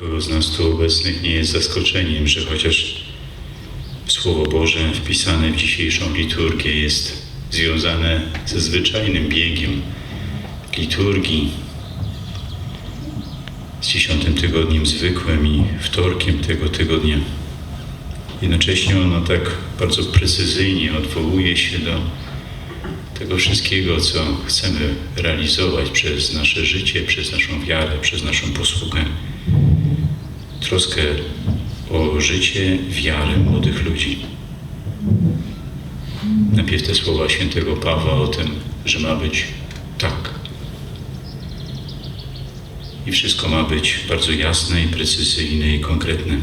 Kogo z nas tu obecnych nie jest zaskoczeniem, że chociaż Słowo Boże wpisane w dzisiejszą liturgię jest związane ze zwyczajnym biegiem liturgii, z dziesiątym tygodniem zwykłym i wtorkiem tego tygodnia. Jednocześnie ono tak bardzo precyzyjnie odwołuje się do tego wszystkiego, co chcemy realizować przez nasze życie, przez naszą wiarę, przez naszą posługę. Troskę o życie, wiarę młodych ludzi. Najpierw te słowa świętego Pawła o tym, że ma być tak. I wszystko ma być bardzo jasne i precyzyjne i konkretne.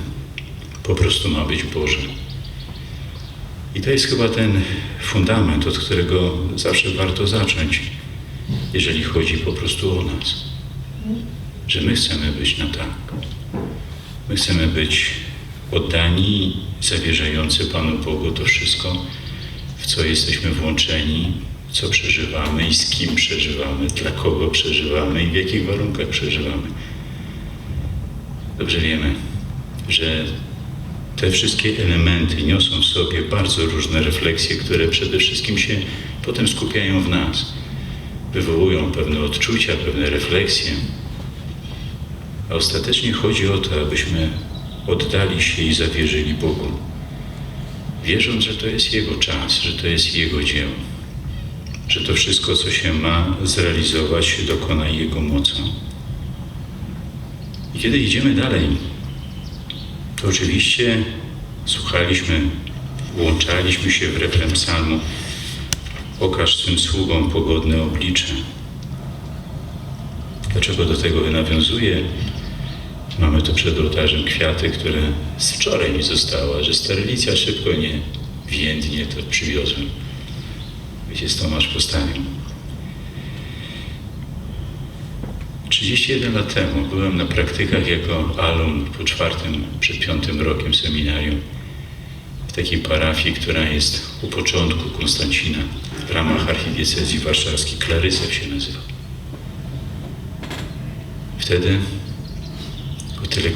Po prostu ma być Boże. I to jest chyba ten fundament, od którego zawsze warto zacząć, jeżeli chodzi po prostu o nas. Że my chcemy być na tak. My chcemy być oddani, zawierzający Panu Bogu to wszystko, w co jesteśmy włączeni, co przeżywamy i z kim przeżywamy, dla kogo przeżywamy i w jakich warunkach przeżywamy. Dobrze wiemy, że te wszystkie elementy niosą w sobie bardzo różne refleksje, które przede wszystkim się potem skupiają w nas. Wywołują pewne odczucia, pewne refleksje. A ostatecznie chodzi o to, abyśmy oddali się i zawierzyli Bogu, wierząc, że to jest Jego czas, że to jest Jego dzieło, że to wszystko, co się ma zrealizować, się dokona Jego mocą. I kiedy idziemy dalej, to oczywiście słuchaliśmy, włączaliśmy się w refren psalmu Okaż swym sługom pogodne oblicze. Dlaczego do tego nawiązuję? Mamy tu przed ołtarzem kwiaty, które z wczoraj mi została, że sterylicja szybko nie więdnie, to przywiozłem. Wiecie, Tomasz postawił. 31 lat temu byłem na praktykach jako alum po czwartym, przed piątym rokiem seminarium w takiej parafii, która jest u początku Konstancina w ramach archidiecezji warszawskiej. Klarysew się nazywa. Wtedy tyle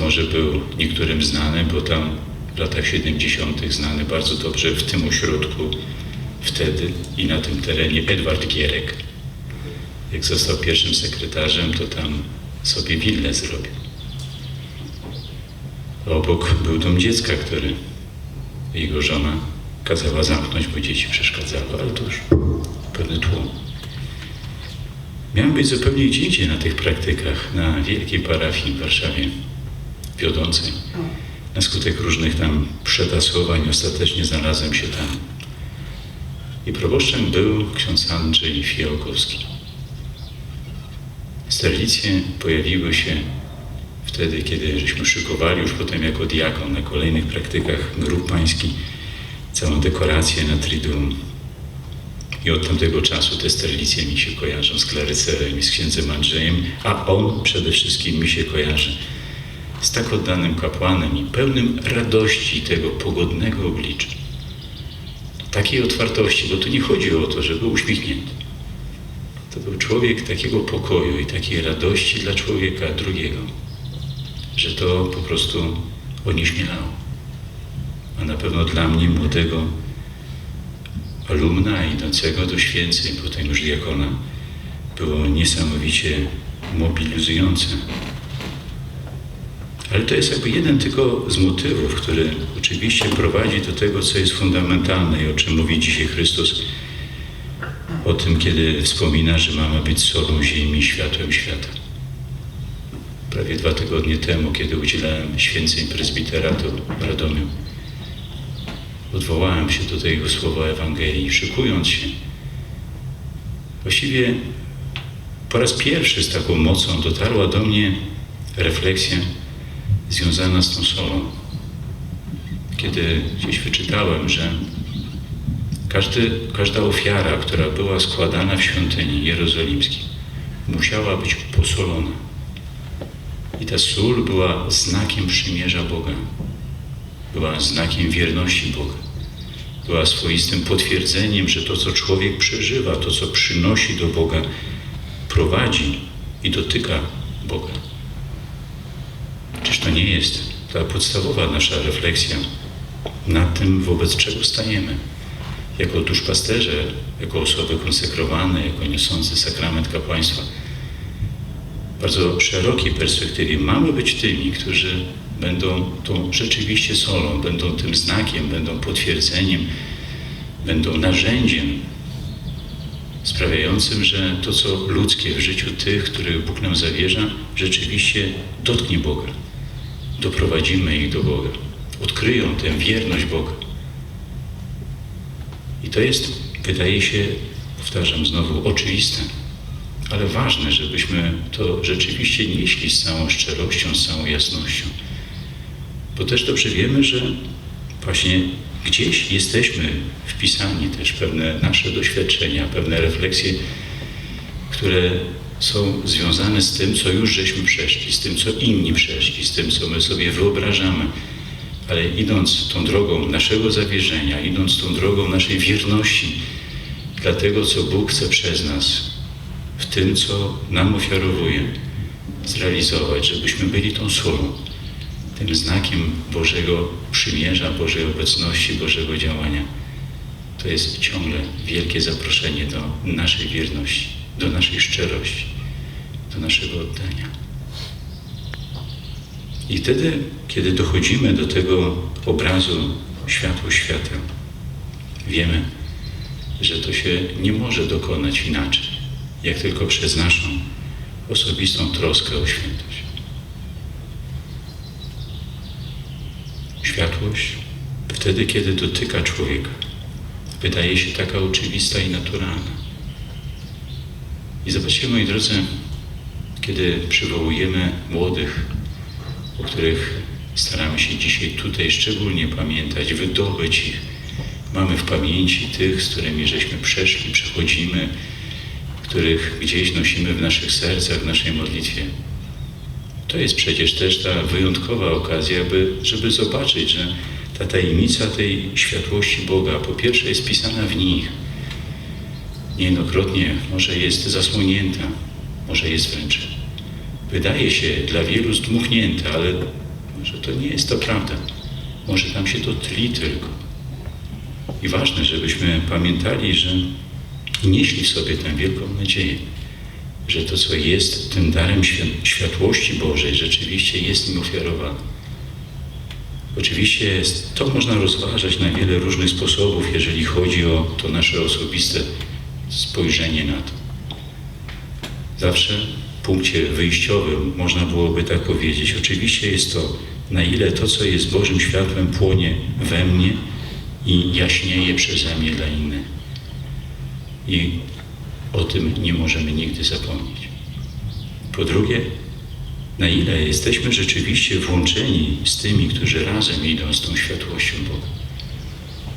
może był niektórym znany, bo tam w latach 70. znany bardzo dobrze w tym ośrodku wtedy i na tym terenie Edward Gierek. Jak został pierwszym sekretarzem, to tam sobie willę zrobił. Obok był dom dziecka, który jego żona kazała zamknąć, bo dzieci przeszkadzały, ale to już pewny tłum. Miałem być zupełnie gdzie indziej na tych praktykach, na wielkiej parafii w Warszawie, wiodącej. Na skutek różnych tam przetasowań ostatecznie znalazłem się tam. I proboszczem był ksiądz Andrzej Fiałkowski. Sterlicje pojawiły się wtedy, kiedy żeśmy szykowali już potem jako diakon na kolejnych praktykach grup pańskich całą dekorację na Triduum. I od tamtego czasu te sterlicje mi się kojarzą z Klarycerem i z księdzem Andrzejem, a on przede wszystkim mi się kojarzy z tak oddanym kapłanem i pełnym radości tego pogodnego oblicza. Takiej otwartości, bo tu nie chodzi o to, żeby był uśmiechnięty. To był człowiek takiego pokoju i takiej radości dla człowieka drugiego, że to po prostu onieśmielało. A na pewno dla mnie, młodego alumna idącego do święceń, potem już diakona, było niesamowicie mobilizujące. Ale to jest jakby jeden tylko z motywów, który oczywiście prowadzi do tego, co jest fundamentalne i o czym mówi dzisiaj Chrystus. O tym, kiedy wspomina, że mamy być solą ziemi, światłem świata. Prawie dwa tygodnie temu, kiedy udzielałem święceń prezbiteratu w Radomiu, odwołałem się do tego słowa Ewangelii, szykując się. Właściwie po raz pierwszy z taką mocą dotarła do mnie refleksja związana z tą solą. Kiedy gdzieś wyczytałem, że każdy, każda ofiara, która była składana w świątyni jerozolimskiej, musiała być posolona. I ta sól była znakiem przymierza Boga. Była znakiem wierności Boga. Była swoistym potwierdzeniem, że to, co człowiek przeżywa, to, co przynosi do Boga, prowadzi i dotyka Boga. Czyż to nie jest ta podstawowa nasza refleksja nad tym, wobec czego stajemy? Jako duszpasterze, jako osoby konsekrowane, jako niosące sakrament kapłaństwa. W bardzo szerokiej perspektywie mamy być tymi, którzy będą tą rzeczywiście solą, będą tym znakiem, będą potwierdzeniem, będą narzędziem sprawiającym, że to, co ludzkie w życiu tych, których Bóg nam zawierza, rzeczywiście dotknie Boga. Doprowadzimy ich do Boga. Odkryją tę wierność Boga. I to jest, wydaje się, powtarzam znowu, oczywiste, ale ważne, żebyśmy to rzeczywiście nieśli z całą szczerością, z całą jasnością. Bo też dobrze wiemy, że właśnie gdzieś jesteśmy wpisani też pewne nasze doświadczenia, pewne refleksje, które są związane z tym, co już żeśmy przeszli, z tym, co inni przeszli, z tym, co my sobie wyobrażamy. Ale idąc tą drogą naszego zawierzenia, idąc tą drogą naszej wierności dla tego, co Bóg chce przez nas, w tym, co nam ofiarowuje, zrealizować, żebyśmy byli tą solą, tym znakiem Bożego przymierza, Bożej obecności, Bożego działania. To jest ciągle wielkie zaproszenie do naszej wierności, do naszej szczerości, do naszego oddania. I wtedy, kiedy dochodzimy do tego obrazu światło świateł, wiemy, że to się nie może dokonać inaczej, jak tylko przez naszą osobistą troskę o świętość. Światłość wtedy, kiedy dotyka człowieka, wydaje się taka oczywista i naturalna. I zobaczcie, moi drodzy, kiedy przywołujemy młodych, o których staramy się dzisiaj tutaj szczególnie pamiętać, wydobyć ich. Mamy w pamięci tych, z którymi żeśmy przeszli, przechodzimy, których gdzieś nosimy w naszych sercach, w naszej modlitwie. To jest przecież też ta wyjątkowa okazja, by, żeby zobaczyć, że ta tajemnica tej światłości Boga po pierwsze jest pisana w nich. Niejednokrotnie może jest zasłonięta, może jest wręcz wydaje się dla wielu zdmuchnięta, ale może to nie jest to prawda. Może tam się to tli tylko. I ważne, żebyśmy pamiętali, że nieśli w sobie tę wielką nadzieję, że to, co jest tym darem światłości Bożej, rzeczywiście jest im ofiarowane. Oczywiście to można rozważać na wiele różnych sposobów, jeżeli chodzi o to nasze osobiste spojrzenie na to. Zawsze punkcie wyjściowym, można byłoby tak powiedzieć. Oczywiście jest to, na ile to, co jest Bożym światłem, płonie we mnie i jaśnieje przeze mnie dla innych. I o tym nie możemy nigdy zapomnieć. Po drugie, na ile jesteśmy rzeczywiście włączeni z tymi, którzy razem idą z tą światłością Boga.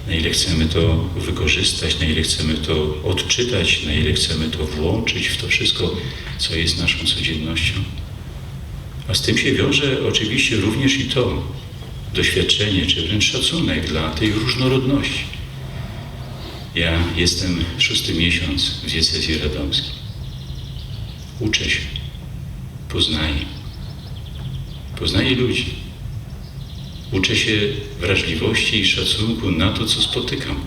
Na ile chcemy to wykorzystać, na ile chcemy to odczytać, na ile chcemy to włączyć w to wszystko, co jest naszą codziennością. A z tym się wiąże oczywiście również i to doświadczenie, czy wręcz szacunek dla tej różnorodności. Ja jestem szósty miesiąc w diecezji radomskiej. Uczę się, poznaję. Poznaję ludzi. Uczę się wrażliwości i szacunku na to, co spotykam,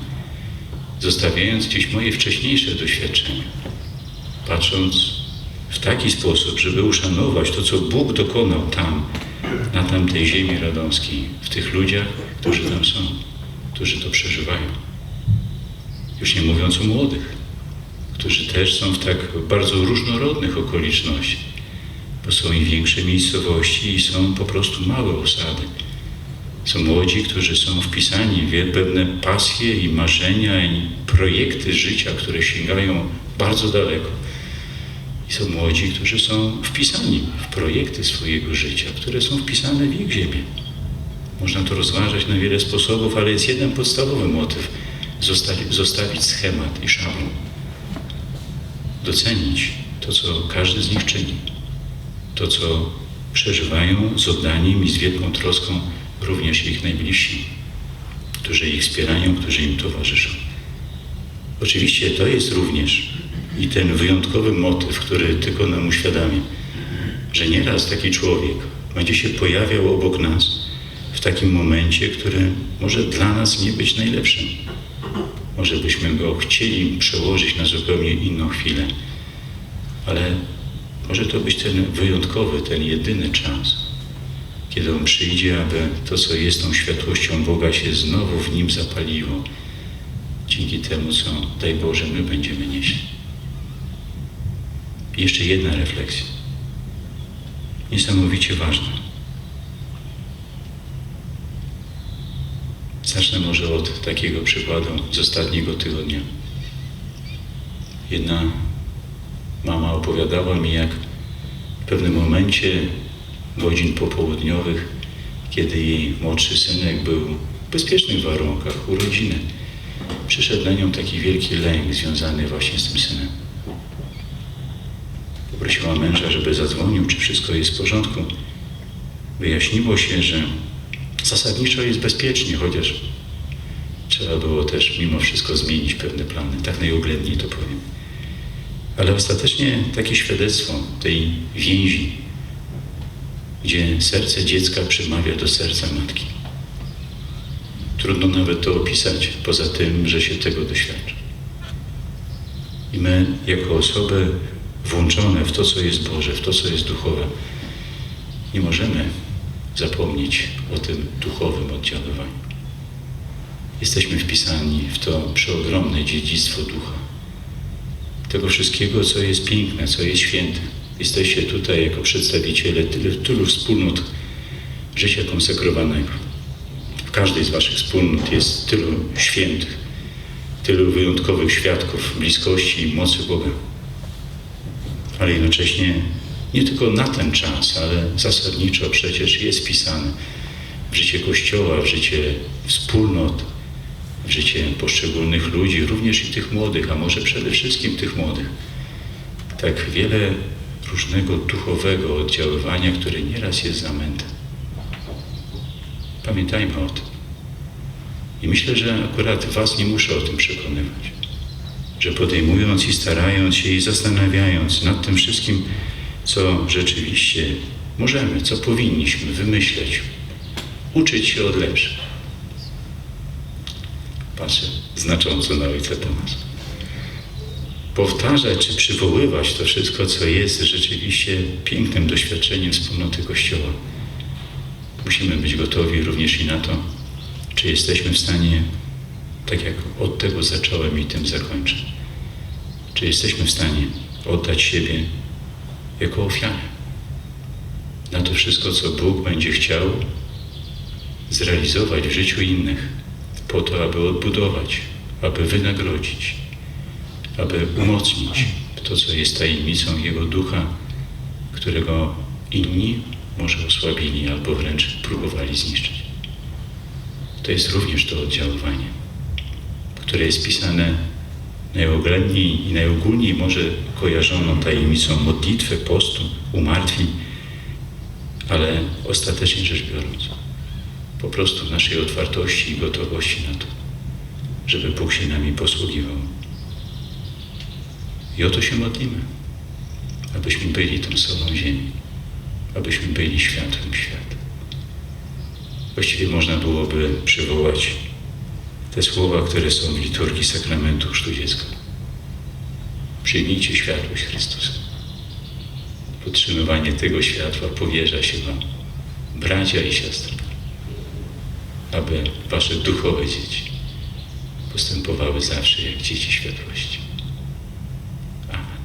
zostawiając gdzieś moje wcześniejsze doświadczenia, patrząc w taki sposób, żeby uszanować to, co Bóg dokonał tam, na tamtej ziemi radomskiej, w tych ludziach, którzy tam są, którzy to przeżywają. Już nie mówiąc o młodych, którzy też są w tak bardzo różnorodnych okolicznościach, bo są i większe miejscowości i są po prostu małe osady. Są młodzi, którzy są wpisani w pewne pasje i marzenia i projekty życia, które sięgają bardzo daleko. I są młodzi, którzy są wpisani w projekty swojego życia, które są wpisane w ich ziemię. Można to rozważać na wiele sposobów, ale jest jeden podstawowy motyw. Zostawić, zostawić schemat i szablon. Docenić to, co każdy z nich czyni. To, co przeżywają z oddaniem i z wielką troską również ich najbliżsi, którzy ich wspierają, którzy im towarzyszą. Oczywiście to jest również i ten wyjątkowy motyw, który tylko nam uświadamia, że nieraz taki człowiek będzie się pojawiał obok nas w takim momencie, który może dla nas nie być najlepszym. Może byśmy go chcieli przełożyć na zupełnie inną chwilę, ale może to być ten wyjątkowy, ten jedyny czas, kiedy On przyjdzie, aby to, co jest tą światłością Boga, się znowu w Nim zapaliło, dzięki temu, co, daj Boże, my będziemy nieśli. Jeszcze jedna refleksja. Niesamowicie ważna. Zacznę może od takiego przykładu z ostatniego tygodnia. Jedna mama opowiadała mi, jak w pewnym momencie godzin popołudniowych, kiedy jej młodszy synek był w bezpiecznych warunkach urodziny, przyszedł na nią taki wielki lęk związany właśnie z tym synem. Poprosiła męża, żeby zadzwonił, czy wszystko jest w porządku. Wyjaśniło się, że zasadniczo jest bezpiecznie, chociaż trzeba było też mimo wszystko zmienić pewne plany. Tak najoględniej to powiem. Ale ostatecznie takie świadectwo tej więzi, gdzie serce dziecka przemawia do serca matki. Trudno nawet to opisać, poza tym, że się tego doświadcza. I my, jako osoby włączone w to, co jest Boże, w to, co jest duchowe, nie możemy zapomnieć o tym duchowym oddziaływaniu. Jesteśmy wpisani w to przeogromne dziedzictwo ducha. Tego wszystkiego, co jest piękne, co jest święte. Jesteście tutaj jako przedstawiciele tylu, tylu wspólnot życia konsekrowanego. W każdej z Waszych wspólnot jest tylu świętych, tylu wyjątkowych świadków bliskości i mocy Boga. Ale jednocześnie nie tylko na ten czas, ale zasadniczo przecież jest wpisane w życie Kościoła, w życie wspólnot, w życie poszczególnych ludzi, również i tych młodych, a może przede wszystkim tych młodych. Tak wiele różnego duchowego oddziaływania, które nieraz jest zamęte. Pamiętajmy o tym. I myślę, że akurat Was nie muszę o tym przekonywać. Że podejmując i starając się i zastanawiając nad tym wszystkim, co rzeczywiście możemy, co powinniśmy wymyśleć, uczyć się od lepszych. Patrzę znacząco na ojca Tomasza. Powtarzać czy przywoływać to wszystko, co jest rzeczywiście pięknym doświadczeniem wspólnoty Kościoła. Musimy być gotowi również i na to, czy jesteśmy w stanie, tak jak od tego zacząłem i tym zakończę, czy jesteśmy w stanie oddać siebie jako ofiarę na to wszystko, co Bóg będzie chciał zrealizować w życiu innych, po to, aby odbudować, aby wynagrodzić, aby umocnić to, co jest tajemnicą Jego ducha, którego inni może osłabili albo wręcz próbowali zniszczyć. To jest również to oddziaływanie, które jest pisane najoględniej i najogólniej może kojarzoną tajemnicą modlitwy, postu, umartwień, ale ostatecznie rzecz biorąc, po prostu naszej otwartości i gotowości na to, żeby Bóg się nami posługiwał. I o to się modlimy, abyśmy byli tą solą ziemi, abyśmy byli światłem świata. Właściwie można byłoby przywołać te słowa, które są w liturgii sakramentu chrztu dziecka. Przyjmijcie światłość Chrystusa. Podtrzymywanie tego światła powierza się Wam, bracia i siostry, aby Wasze duchowe dzieci postępowały zawsze jak dzieci światłości. Amen.